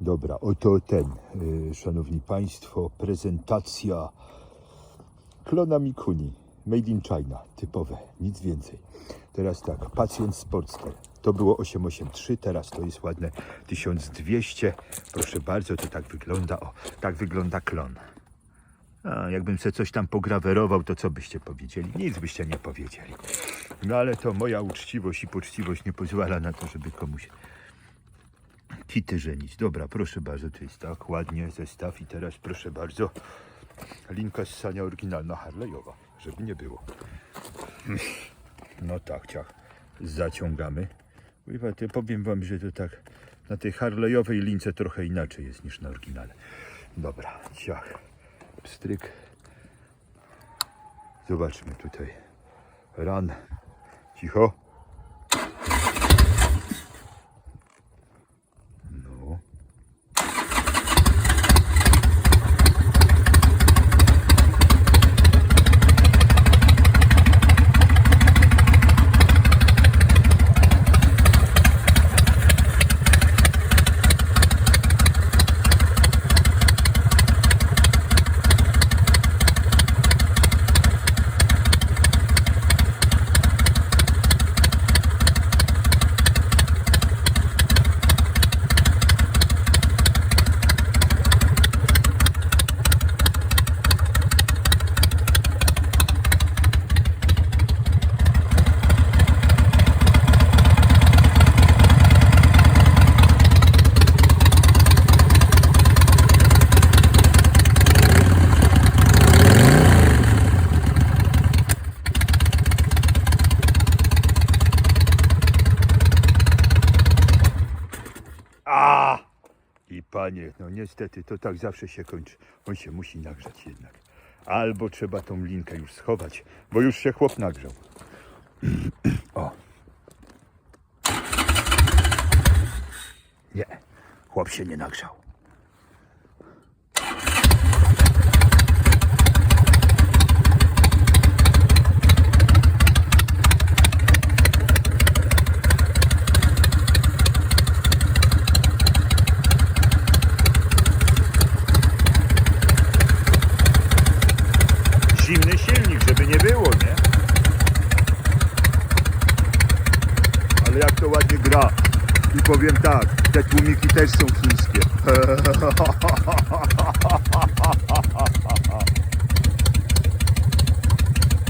Dobra, oto ten, y, szanowni państwo, prezentacja klona Mikuni. Made in China, typowe, nic więcej. Teraz tak, pacjent Sportster. To było 883, teraz to jest ładne 1200. Proszę bardzo, to tak wygląda. O, tak wygląda klon. A, jakbym se coś tam pograwerował, to co byście powiedzieli? Nic byście nie powiedzieli. No ale to moja uczciwość i poczciwość nie pozwala na to, żeby komuś kity żenić. Dobra, proszę bardzo, to jest tak ładnie zestaw i teraz proszę bardzo linka ssania oryginalna Harley'owa, żeby nie było. No tak, ciach. Zaciągamy. Kurwa, to powiem wam, że to tak na tej Harley'owej lince trochę inaczej jest niż na oryginale. Dobra, ciach. Pstryk. Zobaczmy tutaj. Ran. Cicho. A! I panie, no niestety to tak zawsze się kończy. On się musi nagrzać jednak. Albo trzeba tą linkę już schować, bo już się chłop nagrzał. O. Nie, chłop się nie nagrzał. Żeby nie było, nie? Ale jak to ładnie gra. I powiem tak, te tłumiki też są chińskie.